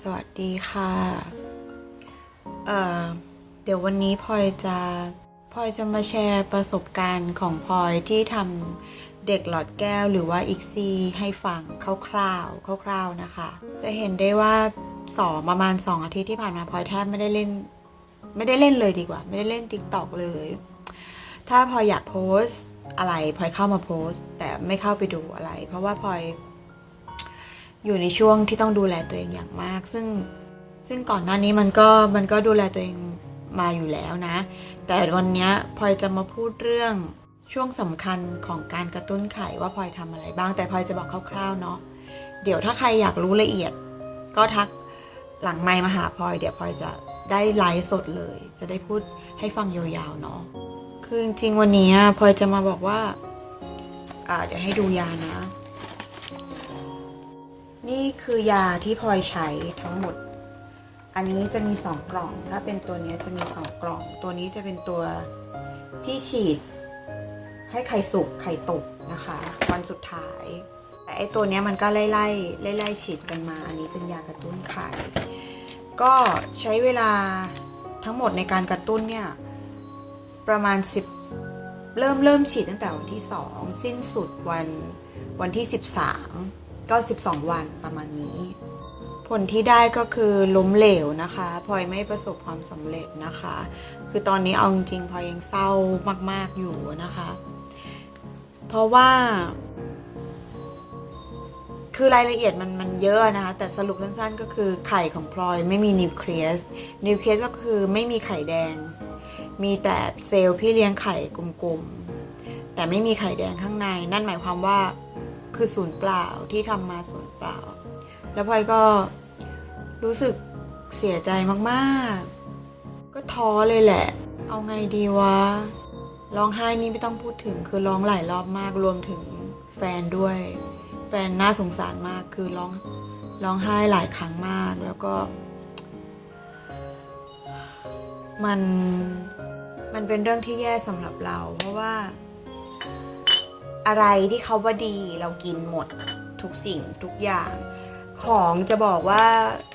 สวัสดีค่ะเเดี๋ยววันนี้พลอยจะพลอยจะมาแชร์ประสบการณ์ของพลอยที่ทำเด็กหลอดแก้วหรือว่าอีกซีให้ฟังคร่าวๆคร่าวๆนะคะ จะเห็นได้ว่าสองประมาณสองอาทิตย์ที่ผ่านมาพลอยแทบไม่ได้เล่น ไม่ได้เล่นเลยดีกว่า ไม่ได้เล่น t ิ k t o k เลย ถ้าพลอยอยากโพสอะไรพลอยเข้ามาโพสแต่ไม่เข้าไปดูอะไร เพราะว่าพลอย อยู่ในช่วงที่ต้องดูแลตัวเองอย่างมาก ซึ่งซึ่งก่อนหน้านี้มันก็มันก็ดูแลตัวเองมาอยู่แล้วนะ แต่วันนี้พลอยจะมาพูดเรื่องช่วงสำคัญของการกระตุ้นไข่ว่าพลอยทำอะไรบ้างแต่พลอยจะบอกคร่าวๆเนาะเดี๋ยวถ้าใครอยากรู้ละเอียด ก็ทักหลังไมค์มาหาพลอยเดี๋ยวพลอยจะได้ไลฟ์สดเลย จะได้พูดให้ฟังยาวๆเนาะคือจริงๆวันนี้พลอยจะมาบอกว่าอ่าเดี๋ยวให้ดูยานะ นี่คือยาที่พลอยใช้ทั้งหมด อันนี้จะมีสองกล่อง ถ้าเป็นตัวนี้จะมีสองกล่อง ตัวนี้จะเป็นตัวที่ฉีด ให้ไข่สุกไข่ตกนะคะ วันสุดท้าย แต่ไอตัวนี้มันก็ไล่ไล่ไล่ไล่ฉีดกันมา อันนี้เป็นยากระตุ้นไข่ ก็ใช้เวลาทั้งหมดในการกระตุ้นเนี่ยประมาณ 10 เริ่มเริ่มฉีดตั้งแต่วันที่ 2 สิ้นสุดวันวันที่ 13 ก็ 12 วันประมาณนี้ ผลที่ได้ก็คือล้มเหลวนะคะพลอยไม่ประสบความสำเร็จนะคะ คือตอนนี้เอาจริงพลอยยังเศร้ามาก ๆอยู่นะคะ เพราะว่า คือรายละเอียดมันมันเยอะนะคะ แต่สรุปสั้นๆ ก็คือไข่ของพลอยไม่มีนิวเคลียสนิวเคลียสก็คือไม่มีไข่แดง มีแต่เซลล์พี่เลี้ยงไข่กลมๆแต่ไม่มีไข่แดงข้างใน นั่นหมายความว่า คือศูนย์เปล่าที่ทำมาศูนย์เปล่า แล้วพลอยก็รู้สึกเสียใจมากๆ ก็ท้อเลยแหละ เอาไงดีวะร้องไห้นี่ไม่ต้องพูดถึงคือร้องหลายรอบมากรวมถึงแฟนด้วย แฟนน่าสงสารมากคือร้องร้องไห้หลายครั้งมากแล้วก็ มันมันเป็นเรื่องที่แย่สำหรับเรา เพราะว่า อะไรที่เขาว่าดีเรากินหมดทุกสิ่งทุกอย่าง ของจะบอกว่า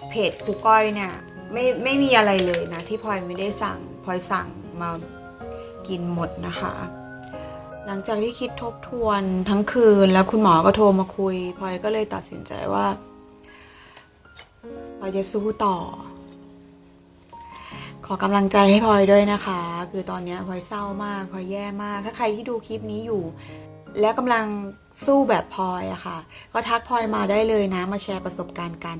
เพจครูก้อยเนี่ยไม่ไม่มีอะไรเลยนะ ที่พลอยไม่ได้สั่งพลอยสั่งมากินหมดนะคะ หลังจากที่คิดทบทวนทั้งคืนแล้วคุณหมอก็โทรมาคุยพลอยก็เลยตัดสินใจว่าพลอยจะสู้ต่อ ขอกำลังใจให้พลอยด้วยนะคะ คือตอนนี้พลอยเศร้ามากพลอยแย่มาก ถ้าใครที่ดูคลิปนี้อยู่ แล้วกำลังสู้แบบพลอยอะค่ะ ก็ทักพลอยมาได้เลยนะ มาแชร์ประสบการณ์กัน